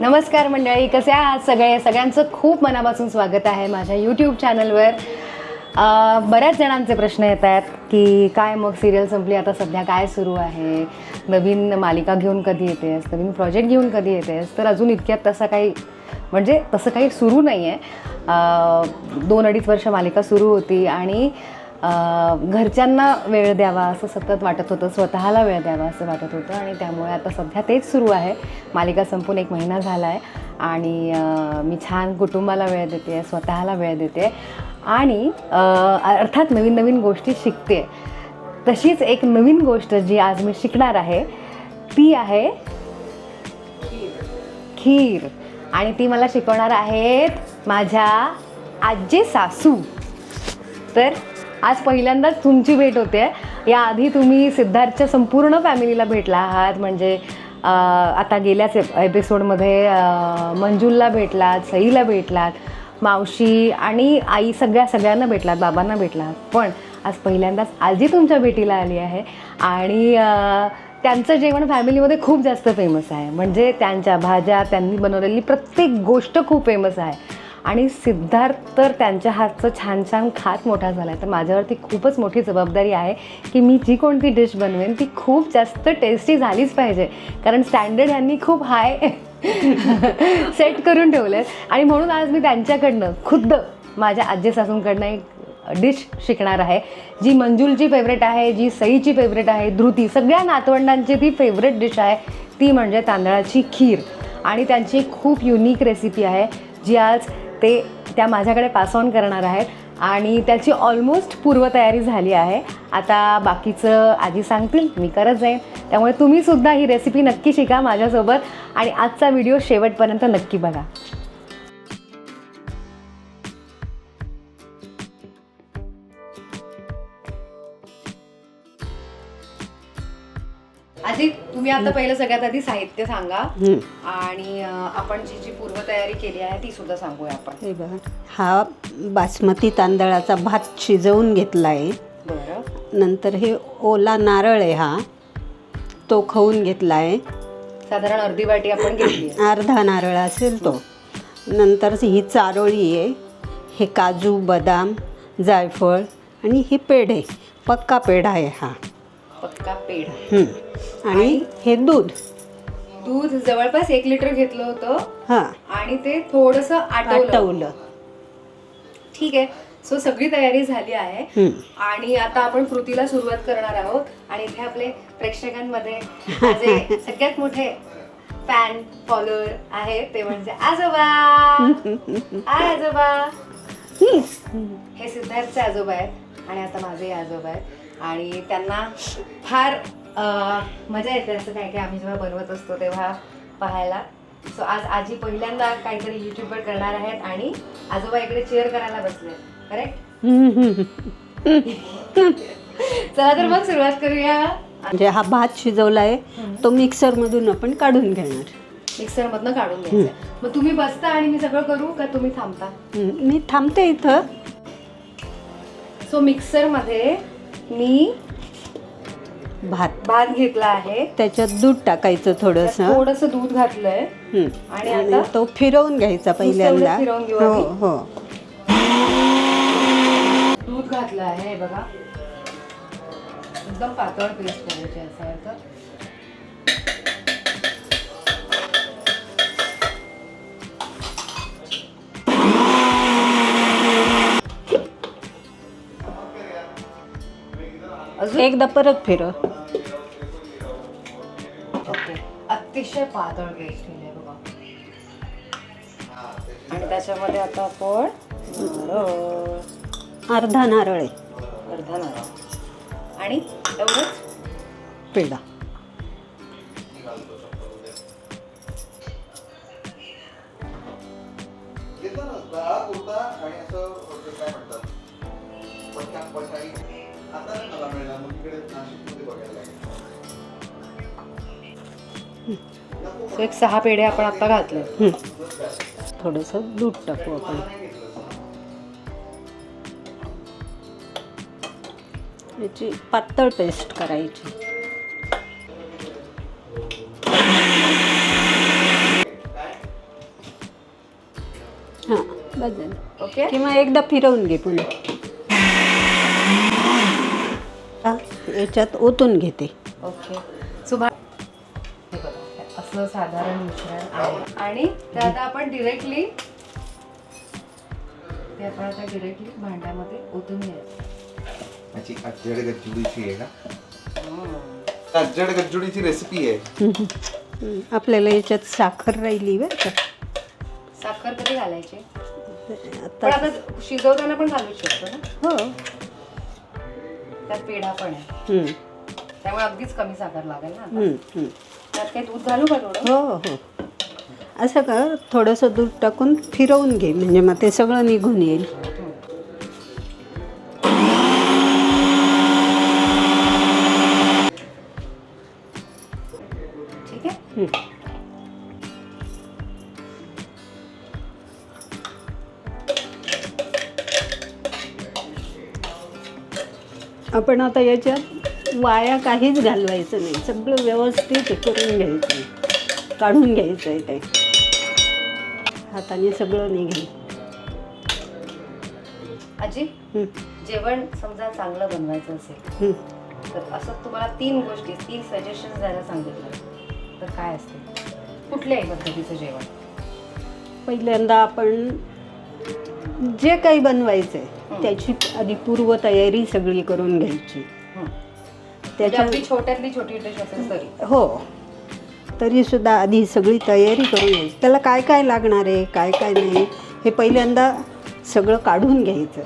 नमस्कार मंडळी कसे आहात सगळे? सगळ्यांचं खूप मनापासून स्वागत आहे माझ्या यूट्यूब चॅनलवर बऱ्याच जणांचे प्रश्न येत आहेत की काय मग सिरियल संपली आता सध्या काय सुरू आहे? नवीन मालिका घेऊन कधी येतेस? नवीन प्रोजेक्ट घेऊन कधी येतेस? तर अजून इतक्यात तसा काही म्हणजे तसं काही सुरू नाही आहे दोन अडीच वर्ष मालिका सुरू होती आणि घरच्यांना वेळ द्यावा असं सतत वाटत होतं स्वतःला वेळ द्यावा असं वाटत होतं आणि त्यामुळे आता सध्या तेच सुरू आहे. मालिका संपून एक महिना झाला आहे आणि मी छान कुटुंबाला वेळ देते स्वतःला वेळ देते आणि अर्थात नवीन नवीन गोष्टी शिकते. तशीच एक नवीन गोष्ट जी आज मी शिकणार आहे ती आहे खीर. आणि ती मला शिकवणार आहेत माझ्या आजी सासू. तर आज पहिल्यांदाच तुमची भेट होते. याआधी तुम्ही सिद्धार्थच्या संपूर्ण फॅमिलीला भेटला आहात. म्हणजे आता गेल्याच एपिसोडमध्ये मंजूलला भेटलात सईला भेटलात मावशी आणि आई सगळ्या सगळ्यांना भेटलात बाबांना भेटलात. पण आज पहिल्यांदाच आजी तुमच्या भेटीला आली आहे. आणि त्यांचं जेवण फॅमिलीमध्ये खूप जास्त फेमस आहे. म्हणजे त्यांच्या भाज्या त्यांनी बनवलेली प्रत्येक गोष्ट खूप फेमस आहे. आणि सिद्धार्थ तर त्यांच्या हातचं छान छान खात मोठा झाला आहे तर माझ्यावरती खूपच मोठी जबाबदारी आहे की मी जी कोणती डिश बनवेन ती खूप जास्त टेस्टी झालीच पाहिजे. कारण स्टँडर्ड यांनी खूप हाय सेट करून ठेवले आणि म्हणून आज मी त्यांच्याकडनं खुद्द माझ्या आजी सासूंकडनं एक डिश शिकणार आहे. जी मंजुलची फेवरेट आहे जी सईची फेवरेट आहे धृती सगळ्या नातवंडांची ती फेवरेट डिश आहे ती म्हणजे तांदळाची खीर. आणि त्यांची खूप युनिक रेसिपी आहे जी आज ते त्या माझ्याकडे पास ऑन करणार आहेत. आणि त्याची ऑलमोस्ट पूर्वतयारी झाली आहे. आता बाकीचं आजी सांगतील मी करत जाईन. त्यामुळे तुम्हीसुद्धा ही रेसिपी नक्की शिका माझ्यासोबत. आणि आजचा व्हिडिओ शेवटपर्यंत नक्की बघा. तुम्ही आता पहिलं सगळ्यात आधी साहित्य सांगा. आणि अं, आपण जी जी पूर्वतयारी केली आहे ती सुद्धा सांगूया आपण. हे बघा. हा बासमती तांदळाचा भात शिजवून घेतला आहे बरं. नंतर हे ओला नारळ आहे हा. तो खाऊन घेतला आहे साधारण अर्धी वाटी आपण घेतली आहे. अर्धा नारळ असेल तो. नंतर ही चारोळी आहे. हे काजू बदाम जायफळ आणि ही पेढे. पक्का पेढा आहे हा. पक्का पेढा. आणि हे दूध. दूध जवळपास एक लिटर घेतलं होतं. हां. आणि ते थोडस आटवलं. आटवलं. ठीक आहे. सो सगळी तयारी झाली आहे. आणि आता आपण कृतीला सुरुवात करणार आहोत. आणि इथे आपले प्रेक्षकांमध्ये माझे सगळ्यात मोठे फॅन फॉलोअर आहे ते म्हणजे आजोबा. हाय आजोबा हे सिद्धार्थचे आजोबा आहेत. आणि आता माझे आजोबा आहेत. आणि त्यांना फार मजा येते असं काय काय आम्ही जेव्हा बनवत असतो तेव्हा पाहायला. सो आज आजी पहिल्यांदा काहीतरी युट्यूबवर करणार आहेत आणि आजोबा इकडे चेअर करायला बसले करेक्ट. चला तर मग सुरुवात करूया. म्हणजे हा भात शिजवला आहे तो मिक्सरमधून आपण काढून घेणार. मिक्सर मधनं काढून घ्यायचं मग तुम्ही बसता आणि मी सगळं करू का तुम्ही थांबता. मी थांबते इथं. सो मिक्सरमध्ये मी भात. भात घेतला आहे. त्याच्यात दूध टाकायचं थोडस. थोडस दूध घातलंय. आणि आता? तो फिरवून घ्यायचा पहिल्यांदा. फिरवून घेऊ हो? हो. दूध घातलं आहे हे बघा. एकदम पातळ पेस्ट करायची असं आहे एकदा परत फिरव ओके. अतिशय पातळ बघा. आणि त्याच्यामध्ये आता आपण अर्धा नारळ आहे. अर्धा नारळ. आणि एवढंच? पेढा. आणि असं ते काय म्हणतात? आता नाही मला मिळणार मग इकडे नाशिकमध्ये बघायला लागेल. So एक सहा पेढे आपण आता घातले. हं. थोडंसं दूध टाकू आपण. याची पातळ पेस्ट करायची. बस झालं. ओके किंवा एकदा फिरवून घे पुन्हा. याच्यात ओतून घेते. ओके. सुभा हे बघा, असं साधारण मिश्रण आहे. आणि ते आता आपण डिरेक्टली ते आपण आता डिरेक्टली भांड्यामध्ये ओतून घ्यायचं. अज्जड गज्जुडीची आहे का अज्जड गज्जुडीची रेसिपी आहे. हम्म, आपल्याला याच्यात साखर राहिली बरं का? साखर कधी घालायची? पण आता आता शिजवताना पण घालू शकतो ना? हो. त्यात पेढा पण आहे हम्म, त्यामुळे अगदीच कमी साखर लागेल ना आता. हम्म, हम्म. त्यात काही दूध घालू का थोडं हो हो असं कर थोडंसं दूध टाकून फिरवून घे म्हणजे मग ते सगळं निघून येईल ठीक आहे हम्म. आपण आता याच्यात वाया काहीच घालवायचं नाही. सगळं व्यवस्थित करून घ्यायचं. काढून घ्यायचं आहे ते. हाताने सगळं निघेल. आजी जेवण समजा चांगलं बनवायचं असेल. तर असं तुम्हाला तीन गोष्टी तीन सजेशन द्यायला सांगितलं. तर काय असते? कुठल्याही पद्धतीचं जेवण? पहिल्यांदा आपण जे काही बनवायचं आहे त्याची आधी पूर्वतयारी सगळी करून घ्यायची हं. म्हणजे त्याच्या अगदी छोट्यातली छोटी डिश असेल तरी हो तरी सुद्धा आधी सगळी तयारी करून घ्यायची त्याला काय काय लागणार आहे काय काय नाही हे पहिल्यांदा सगळं काढून घ्यायचं.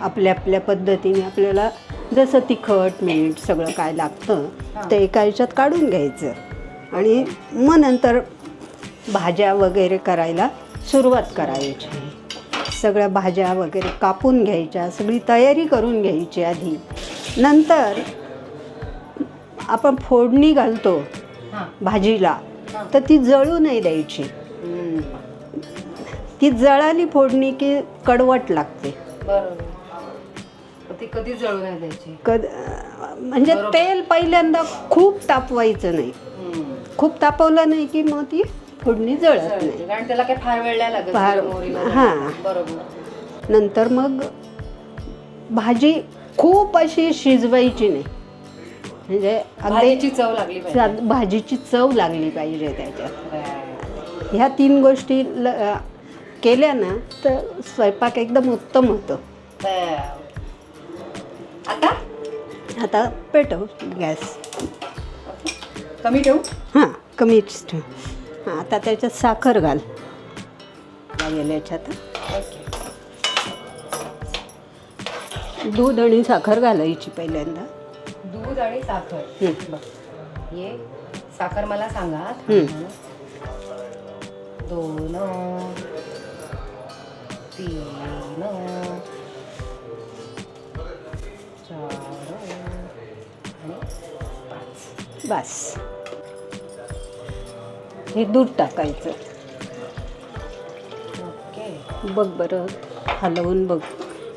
आपल्या आपल्या पद्धतीने आपल्याला जसं तिखट मीठ सगळं काय लागतं. ते एका ह्याच्यात काढून घ्यायचं आणि मग नंतर भाज्या वगैरे करायला सुरुवात करायची सगळ्या भाज्या वगैरे कापून घ्यायच्या सगळी तयारी करून घ्यायची आधी. नंतर आपण फोडणी घालतो भाजीला. तर ती जळू नाही द्यायची. ती जळाली फोडणी की कडवट लागते. ती कधी जळू नाही द्यायची? कद म्हणजे तेल पहिल्यांदा खूप तापवायचं नाही. खूप तापवलं नाही की मग ती फोडणी जळत नाही. कारण त्याला काही फार वेळ लागत फार- हां. बरोबर. नंतर मग भाजी खूप अशी शिजवायची नाही. म्हणजे अगदी चव लागली भाजीची चव लागली पाहिजे त्याच्यात. ह्या तीन गोष्टी केल्या ना तर स्वयंपाक एकदम उत्तम होतं. आता? आता पेटव गॅस. कमी ठेवू? हां कमीच ठेव. हां आता त्याच्यात साखर घाल. लागेल याच्यात. ओके दूध आणि साखर घालायची पहिल्यांदा. दूध आणि साखर. बघ ये साखर मला सांगा. दोन तीन चार आणि पाच. बस. हे दूध टाकायचं. ओके. बघ बरं हलवून बघ.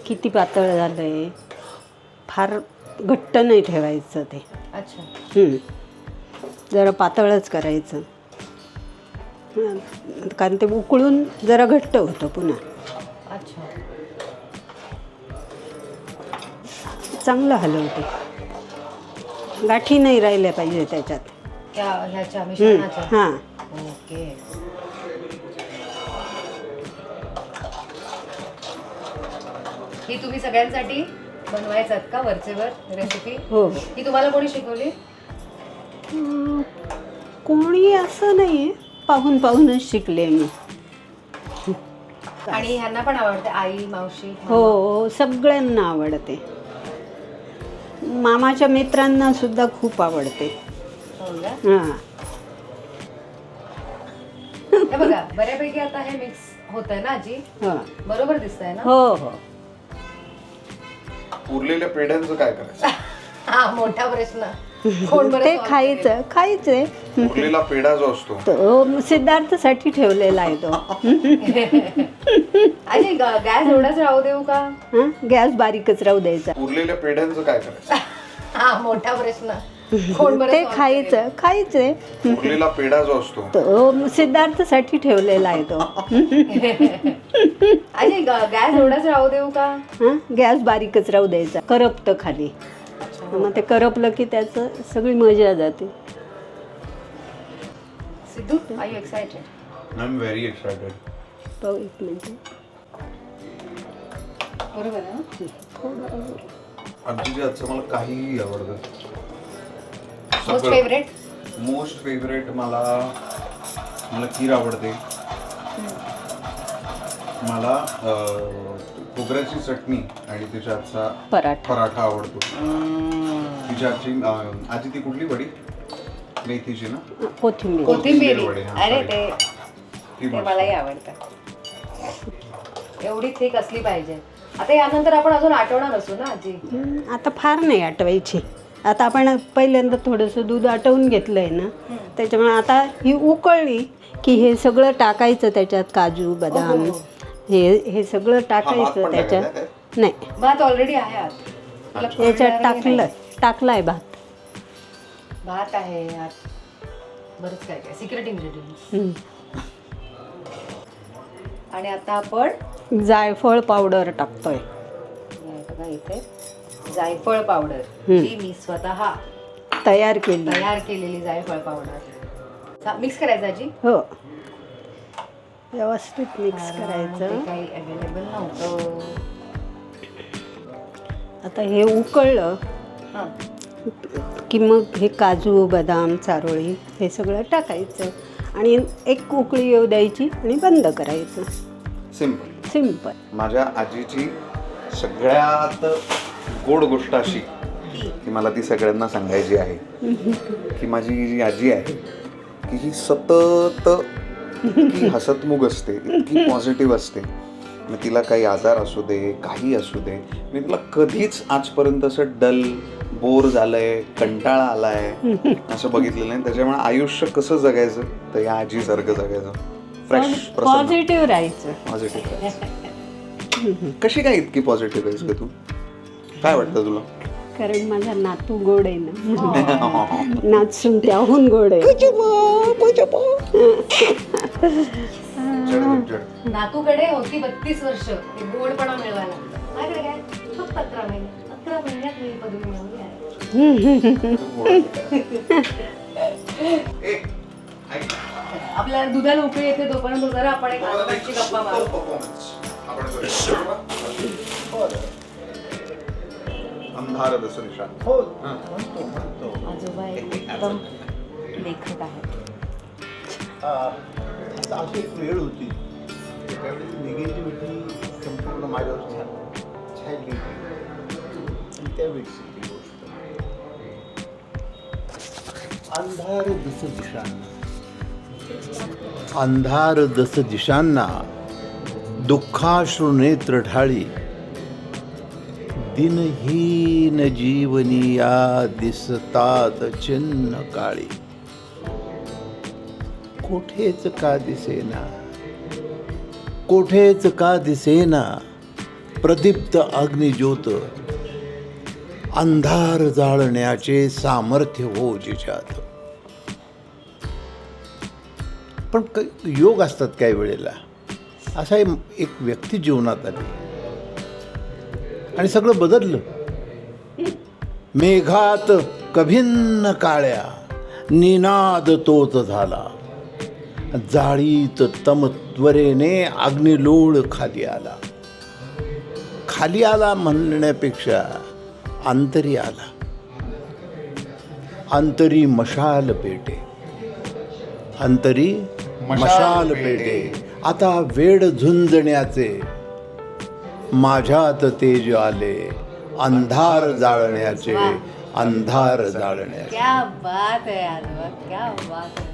किती पातळ झालं आहे फार घट्ट नाही ठेवायचं ते. अच्छा. जरा पातळच करायचं. कारण ते उकळून जरा घट्ट होतं पुन्हा. अच्छा. चांगलं हलवते. गाठी नाही राहिल्या पाहिजे त्याच्यात. हं. मिश्रणाच्या हां ओके. ही तुम्ही सगळ्यांसाठी बनवायचात का वरचेवर रेसिपी हो. ही तुम्हाला कोणी शिकवली? अं, कोणी असं नाही पाहून पाहूनच शिकले मी. आणि ह्यांना पण आवडते आई मावशी? हो सगळ्यांना आवडते. मामाच्या मित्रांना सुद्धा खूप आवडते. हो? हां. हे बघा बऱ्यापैकी आता हे मिक्स होत आहे ना आजी? हो. बरोबर दिसतंय ना? हो हो. उरलेल्या पेढ्यांचं काय करायचं? हा मोठा प्रश्न. कोण बरं ते solve खायचं खायचंय उरलेला पेढा जो असतो. तो सिद्धार्थसाठी ठेवलेला आहे तो. करेल? आजी ग- गॅस एवढाच राहू देऊ का? हां गॅस बारीकच राहू द्यायचा. उरलेल्या पेढ्यांचं काय करायचं? हा मोठा प्रश्न. कोण बरं ते solve खायचं खायचंय उरलेला पेढा जो असतो. तो सिद्धार्थसाठी ठेवलेला आहे तो. अजय गॅस एवढाच राहू देऊ का? हां? गॅस बारीकच राहू द्यायचा करपतं खाली. मग ते करपलं की त्याचं सगळी मजा जाते. Siddhu I you excited I am very excited पाहू एक मिनिट. बरोबर ना? आमच्या हातचं मला काहीही आवडतं. मोस्ट फेवरेट मोस्ट फेवरेट मला मला खीर आवडते. मला अं, खोबऱ्याची चटणी आणि तिच्या पराठा. पराठा आवडतो. तिच्या आजी ती कुठली वडी? मेथीची ना? कोथिंबीर. कोथिंबीर वडे, हा, अरे sorry. ते ती ते मस्त. मलाही आवडतं. एवढी थिक असली पाहिजे. आता यानंतर आपण अजून आठवणार नसू ना आजी? आता फार नाही आटवायची आता आपण पहिल्यांदा थोडंसं दूध आटवून घेतलं आहे ना त्याच्यामुळे आता ही उकळली की हे सगळं टाकायचं त्याच्यात काजू बदाम हे हे सगळं हा, भात टाकायचं पण त्याच्यात. टाकायचा नाही. भात ऑलरेडी आहे आत याच्यात नाही. टाकलं टाकलाय भात. भात आहे आत बरंच काय काय सिक्रेट इन्ग्रेडियंट हं. आणि आता आपण जायफळ पावडर टाकतोय. हे बघा इथे? जायफळ पावडर. जी मी स्वतः तयार केली. तयार केलेली जायफळ पावडर मिक्स करायचं आजी? हो. व्यवस्थित मिक्स करायचं. ते काही अवेलेबल नव्हतं. आता हे उकळलं हां. की मग हे काजू बदाम चारोळी हे सगळं टाकायचं आणि एक उकळी येऊ द्यायची आणि बंद करायचं. सिंपल सिंपल माझ्या आजीची सगळ्यात गोड गोष्ट अशी की मला ती सगळ्यांना सांगायची आहे. की माझी जी आजी आहे की ही सतत इतकी हसतमुख असते इतकी पॉझिटिव्ह असते. मग तिला काही आजार असू दे काही असू दे मी तिला कधीच आजपर्यंत असं डल बोर झालंय कंटाळा आलाय असं बघितलेलं नाही. त्याच्यामुळे आयुष्य कसं जगायचं? तर या आजीसारखं जगायचं. फ्रेश पॉझिटिव्ह राहायचं. पॉझिटिव्ह कशी काय इतकी पॉझिटिव्ह आहेस का तू? काय वाटतं तुला कारण माझा नातू गोड आहे ना नाचून त्याहून गोड आहे. नातूकडे होती बत्तीस वर्ष ते गोडपणा मिळवायला माझ्याकडे काय फक्त अकरा महिने अकरा महिन्यात मी ही पदवी मिळवली आहे ए, ऐक. आपल्याला दुधाला उकळी येते तोपर्यंत जरा आपण एक गप्पा मारू अंधार दस निशाण. हां. आजोबा एक उत्तम लेखक आहेत. आता अशी एक वेळ होती. त्यावेळेस निगेटिव्हिटी संपूर्ण माझ्यावर छा छायली. होती आणि त्यावेळेची ती गोष्ट. अंधार दस दिशांना. अंधार दस दिशांना दुःखाश्रू नेत्र ढाळी. दिनहीन जीवनी या दिसतात चिन्ह काळी. कोठेच का दिसेना? कोठेच का दिसेना? प्रदीप्त अग्निज्योत. अंधार जाळण्याचे सामर्थ्य हो जिच्यात पण योग असतात काही वेळेला. असा एक- एक व्यक्ती जीवनात आली. आणि सगळं बदललं. मेघात कभिन्न काळ्या निनाद तोच झाला. जाळीत तमत्वरेने अग्निलोळ खाली आला. खाली आला म्हणण्यापेक्षा अंतरी आला. अंतरी मशाल पेटे. अंतरी मशाल पेटे. आता वेड झुंजण्याचे माझ्यात तेज आले. अंधार जाळण्याचे अंधार जाळण्याचे. क्या बात आहे आजोबा क्या बात आहे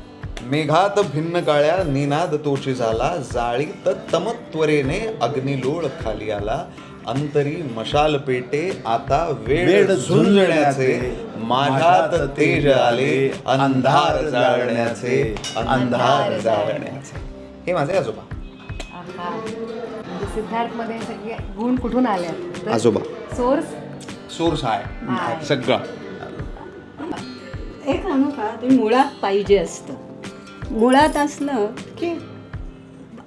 मेघात भिन्न काळ्या निनाद तोची झाला. जाळीत तमत्वरेने अग्निलोळ खाली आला. अंतरी मशाल पेटे आता वेळ वेड झुंजण्याचे. झुंजण्याचे, माझ्यात तेज आले. अंधार जाळण्याचे. अंधार जाळण्याचे. हे माझे आजोबा. आहा. म्हणजे सिद्धार्थमध्ये सगळे गुण कुठून आले आहेत? तर आजोबा. सोर्स? सोर्स आहे. आहे. सगळं. एक सांगू का? ते मुळात पाहिजे असतं. मुळात असलं की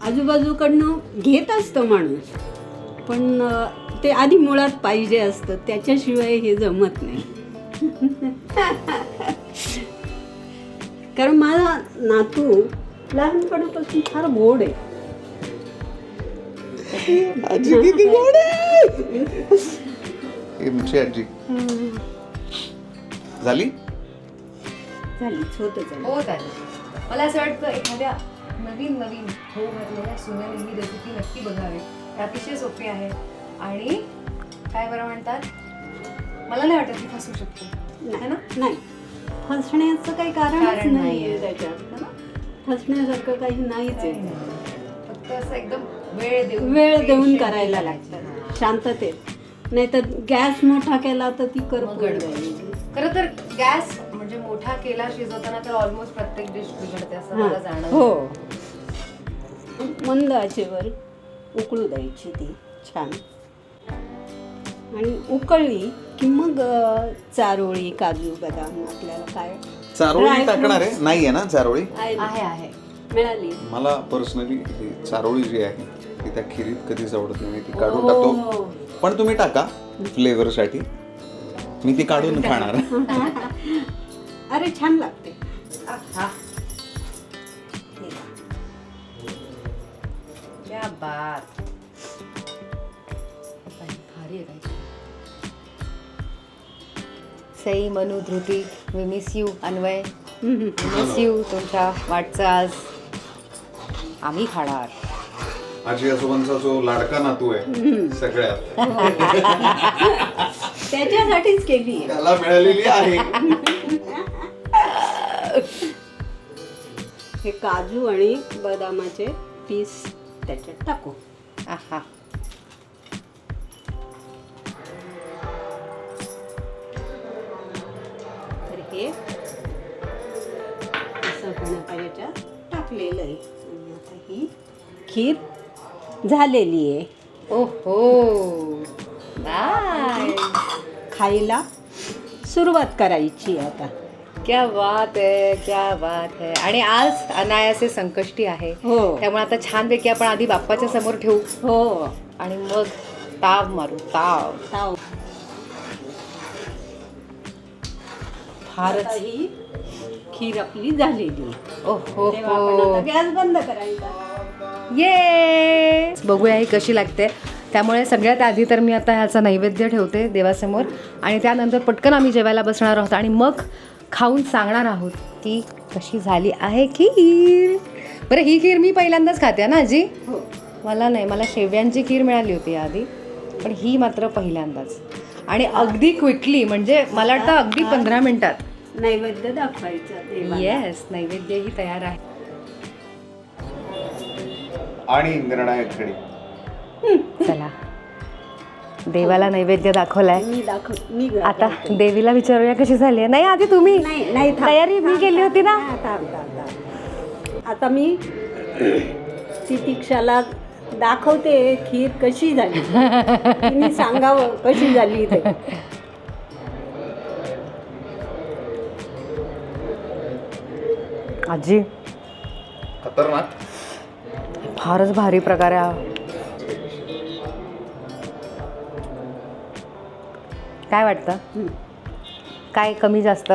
आजूबाजूकडनं घेत असतं माणूस. पण अं, ते आधी मुळात पाहिजे असतं. त्याच्याशिवाय हे जमत नाही. कारण माझा नातू लहानपणापासून फार गोड आहे. आजी किती गोड! आहे ही आमची आजी. झाली? झालं हो चालेल मला असं वाटतं एखाद्या नवीन नवीन हो घातलेल्या सुनेने ही रेसिपी नक्की बघावी. अतिशय सोपी आहे. आणि काय बरं म्हणतात? मला नाही वाटत ती फसू शकते. है ना? नाही फसण्याचं काही कारणच कारण नाही नाहीये. आहे त्याच्यात है ना? फसण्यासारखं काही नाहीच आहे. फक्त असं एकदम वेळ देऊन वेळ देऊन patience करायला लागतं. शांततेत. नाही तर गॅस मोठा केला तर ती. जाईल. खरं तर गॅस म्हणजे मोठा केला शिजवताना तर ऑलमोस्ट प्रत्येक डिश बिघडते असं मला हां. जाणवतं. हो. मंद आचेवर उकळू द्यायची ती. छान. आणि उकळली की मग अ, चारोळी काजू बदाम आपल्याला काय? चारोळी Dry टाकणार आहे. नाही आहे ना चारोळी? आहे. ना? आहे आहे. मिळाली. मला पर्सनली चारोळी जी आहे ती त्या खिरीत कधीच आवडत नाही मी ती काढून हो. टाकतो. पण तुम्ही टाका फ्लेवरसाठी मी ती काढून खाणार. अरे छान लागते. आहा. क्या बात. भारी आहे काहीतरी. Sai Manu Dhriti we miss you Anvay. Miss you तुमच्या वाटचाल. आम्ही खाणार. आजी आजोबांचा जो लाडका नातू आहे सगळ्यात. त्याच्यासाठीच केली आहे. त्याला मिळालेली आहे. हे काजू आणि बदामाचे पीस त्याच्यात टाकू. आहा. तर हे असं याच्यात टाकलेलं आहे. आणि आता ही खीर झालेली आहे. ओहो. नाईस खायला सुरुवात करायची आता. क्या बात आहे क्या बात आहे आणि आज अनायासे संकष्टी आहे. हो. त्यामुळे आता छानपैकी आपण आधी बाप्पाच्या समोर ठेवू. हो. आणि मग ताव मारू ताव. ताव. फारच. ही खीर आपली झालेली. ओहो आता गॅस बंद करायचा. ये! बघूया ही कशी लागते. त्यामुळे सगळ्यात आधी तर मी आता ह्याचा नैवेद्य ठेवते देवासमोर. आणि त्यानंतर पटकन आम्ही जेवायला बसणार आहोत आणि मग खाऊन सांगणार आहोत की कशी झाली आहे खीर. बरं ही खीर मी पहिल्यांदाच खाते ना आजी? हो. मला नाही मला शेव्यांची खीर मिळाली होती आधी पण ही मात्र पहिल्यांदाच. आणि अगदी क्विकली म्हणजे मला वाटतं अगदी पंधरा मिनिटात. नैवेद्य दाखवायचा. येस नैवेद्यही तयार आहे. आणि निर्णायक घडी चला. देवाला नैवेद्य दाखवलाय. मी दाखव मी आता देवीला विचारूया कशी झाली आहे नाही आधी तुम्ही. नाही नाही थांब. तयारी मी केली होती ना. थांब, थांब, थांब. आता मी तितिक्षाला दाखवते खीर कशी झाली. तिने सांगावं कशी झाली ते. आजी. खतरनाक. फारच भारी प्रकारे हा. काय वाटतं? हं. काय कमी जास्त?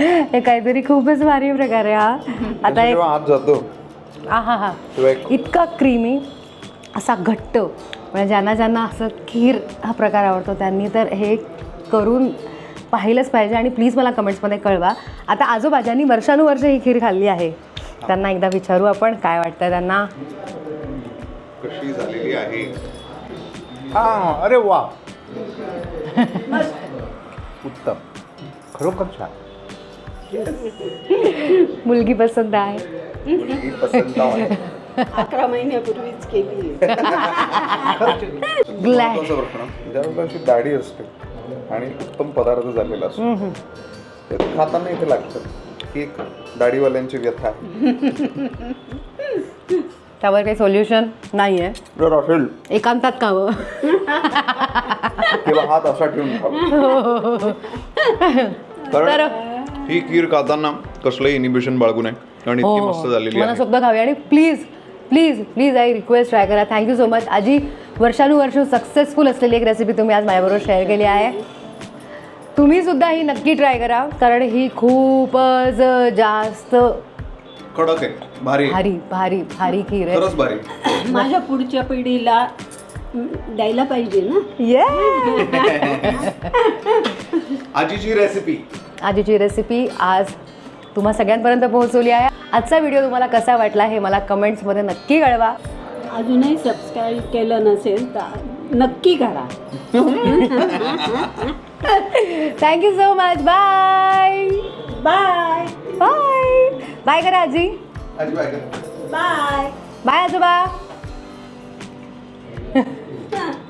हे काहीतरी खूपच भारी प्रकार आहे हा. आता एक जातो हा. हा एक इतका क्रीमी असा घट्ट म्हणजे ज्यांना ज्यांना असं खीर हा प्रकार आवडतो त्यांनी तर हे करून पाहिलंच पाहिजे आणि प्लीज मला कमेंट्समध्ये कळवा. आता आजोबा ज्यांनी वर्षानुवर्ष ही खीर खाल्ली आहे. त्यांना एकदा विचारू आपण काय वाटतं त्यांना. कशी झालेली आहे? हा अरे वा. उत्तम. खरोखर छान. मुलगी पसंत आहे. मुलगी पसंत आहे. अकरा महिन्यापूर्वीच केली. महत्त्वाचा प्रश्न ज्यावेळेला अशी दाढी असते आणि उत्तम पदार्थ झालेला असतो. ते खाताना इथे लागतं. ही एक दाढीवाल्यांची व्यथा आहे. त्यावर काही सोल्युशन नाही आहे जर असेल एकांतात खावं किंवा हात असा ठेवून खावा. कारण ही खीर खाताना कसलंही इनिबिशन बाळगू नये. आणि इतकी मस्त झालेली आहे. मनसोक्त खावी. आणि please please please I request try करा. थँक्यू सो मच आजी वर्षानुवर्ष सक्सेसफुल असलेली एक रेसिपी तुम्ही आज माझ्याबरोबर शेअर केली आहे. तुम्ही सुद्धा ही नक्की ट्राय करा कारण ही खूपच जास्त कडक आहे. भारी. भारी भारी भारी खीर आहे. खरंच भारी. आहे. माझ्या पुढच्या पिढीला द्यायला पाहिजे ना? आजीची रेसिपी आजीची रेसिपी आज तुम्हा सगळ्यांपर्यंत पोहोचवली आहे. आजचा व्हिडिओ तुम्हाला कसा वाटला हे मला कमेंट्समध्ये नक्की कळवा. अजूनही सबस्क्राईब केलं नसेल तर नक्की करा. Thank you so much bye bye bye bye करा आजी. बाय बाय आजोबा.